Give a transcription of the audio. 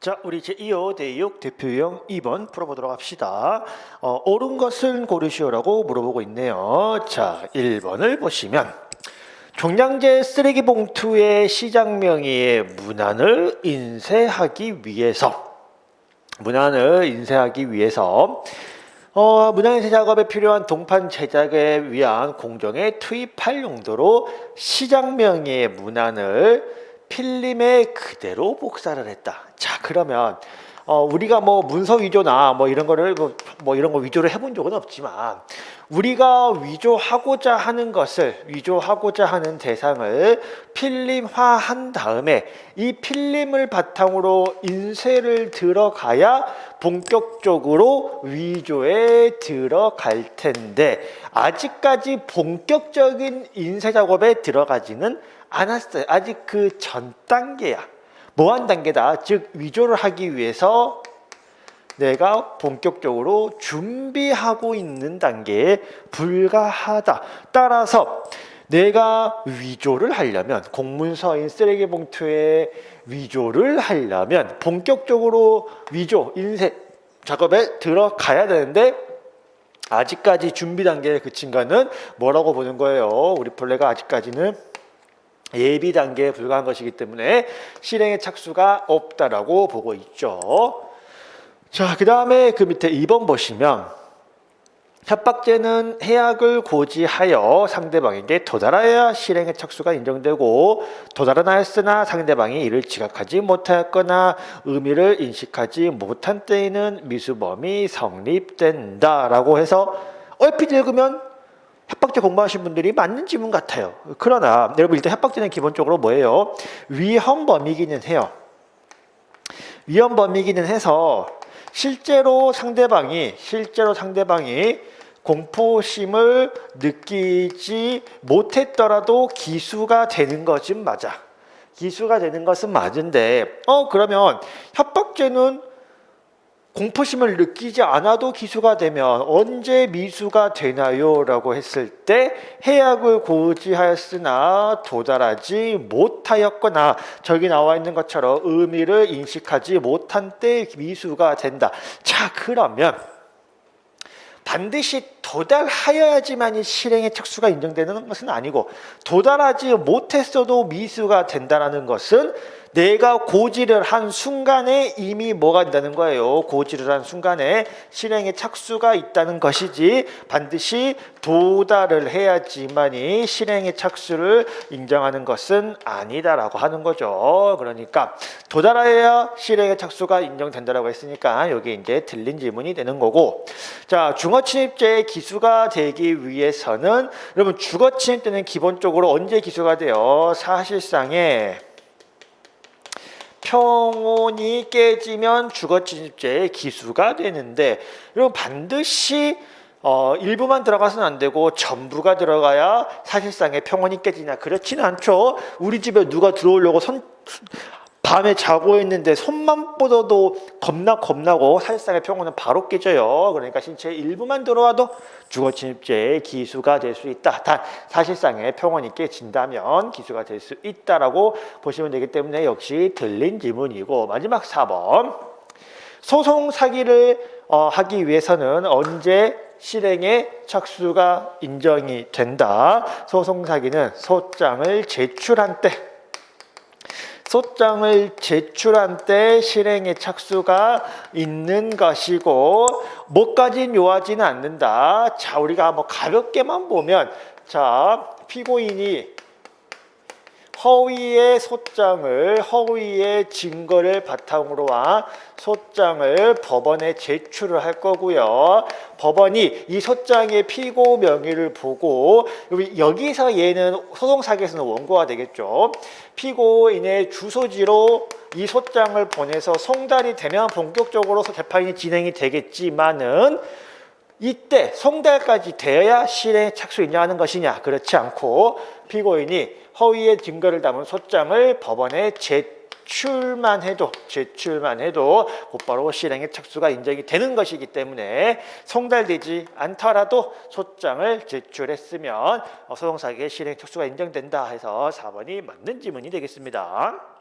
자, 우리 제2호 대6 대표형 2번 풀어보도록 합시다. 어, 옳은 것은 고르시오라고 물어보고 있네요. 자, 1번을 보시면 종량제 쓰레기 봉투의 시장 명의의 문안을 인쇄하기 위해서 문안을 인쇄하기 위해서 어, 문양 인쇄 작업에 필요한 동판 제작에 위한 공정에 투입할 용도로 시장 명의의 문안을 필름에 그대로 복사를 했다. 자, 그러면 어, 우리가 뭐 문서 위조나 뭐 이런 거를 뭐, 뭐 이런 거 위조를 해본 적은 없지만 우리가 위조하고자 하는 것을 위조하고자 하는 대상을 필름화한 다음에 이 필름을 바탕으로 인쇄를 들어가야 본격적으로 위조에 들어갈 텐데 아직까지 본격적인 인쇄 작업에 들어가지는 않았어요. 아직 그 전 단계야. 뭐한 단계다. 즉 위조를 하기 위해서 내가 본격적으로 준비하고 있는 단계에 불과하다. 따라서 내가 위조를 하려면 공문서인 쓰레기 봉투에 위조를 하려면 본격적으로 위조 인쇄 작업에 들어가야 되는데 아직까지 준비 단계에 그친 거는 뭐라고 보는 거예요? 우리 본래가 아직까지는 예비 단계에 불과한 것이기 때문에 실행의 착수가 없다라고 보고 있죠. 자, 그 다음에 그 밑에 2번 보시면 협박죄는 해악을 고지하여 상대방에게 도달하여 실행의 착수가 인정되고 도달하였으나 상대방이 이를 지각하지 못하였거나 의미를 인식하지 못한 때에는 미수범이 성립된다라고 해서 얼핏 읽으면 협박죄 공부하신 분들이 맞는 지문 같아요. 그러나 여러분 일단 협박죄는 기본적으로 뭐예요? 위헌 범위기는 해요. 위헌 범위기는 해서 실제로 상대방이 실제로 상대방이 공포심을 느끼지 못했더라도 기수가 되는 것은 맞아. 기수가 되는 것은 맞은데 어 그러면 협박죄는 공포심을 느끼지 않아도 기수가 되면 언제 미수가 되나요? 라고 했을 때 해약을 고지하였으나 도달하지 못하였거나 저기 나와 있는 것처럼 의미를 인식하지 못한 때 미수가 된다. 자 그러면 반드시 도달하여야지만이 실행의 척수가 인정되는 것은 아니고 도달하지 못했어도 미수가 된다는 것은 내가 고지를 한 순간에 이미 뭐가 된다는 거예요. 고지를 한 순간에 실행의 착수가 있다는 것이지 반드시 도달을 해야지만이 실행의 착수를 인정하는 것은 아니다라고 하는 거죠. 그러니까 도달하여야 실행의 착수가 인정된다라고 했으니까 여기 이제 틀린 질문이 되는 거고 자 중어 침입죄의 기수가 되기 위해서는 여러분 주거 침입 때는 기본적으로 언제 기수가 돼요? 사실상에 평온이 깨지면 주거 침입죄의 기수가 되는데 여러분 반드시 어, 일부만 들어가서는 안 되고 전부가 들어가야 사실상의 평온이 깨지냐 그렇지는 않죠. 우리 집에 누가 들어오려고 선 밤에 자고 있는데 손만 뻗어도 겁나 겁나고 사실상의 평온은 바로 깨져요. 그러니까 신체 일부만 들어와도 주거 침입죄의 기수가 될 수 있다. 단 사실상의 평온이 깨진다면 기수가 될 수 있다라고 보시면 되기 때문에 역시 들린 지문이고 마지막 4번 소송 사기를 어, 하기 위해서는 언제 실행의 착수가 인정이 된다. 소송 사기는 소장을 제출한 때 소장을 제출한 때 실행의 착수가 있는 것이고 뭐까진 요하지는 않는다. 자, 우리가 뭐 가볍게만 보면 자, 피고인이 허위의 소장을 허위의 증거를 바탕으로 한 소장을 법원에 제출을 할 거고요. 법원이 이 소장의 피고 명의를 보고 여기서 얘는 소송 사기에서는 원고가 되겠죠. 피고인의 주소지로 이 소장을 보내서 송달이 되면 본격적으로 재판이 진행이 되겠지만은 이때 송달까지 되어야 실행 착수 인정하는 것이냐 그렇지 않고 피고인이 허위의 증거를 담은 소장을 법원에 제출만 해도 제출만 해도 곧바로 실행의 착수가 인정이 되는 것이기 때문에 송달되지 않더라도 소장을 제출했으면 소송사기의 실행 착수가 인정된다 해서 4번이 맞는 지문이 되겠습니다.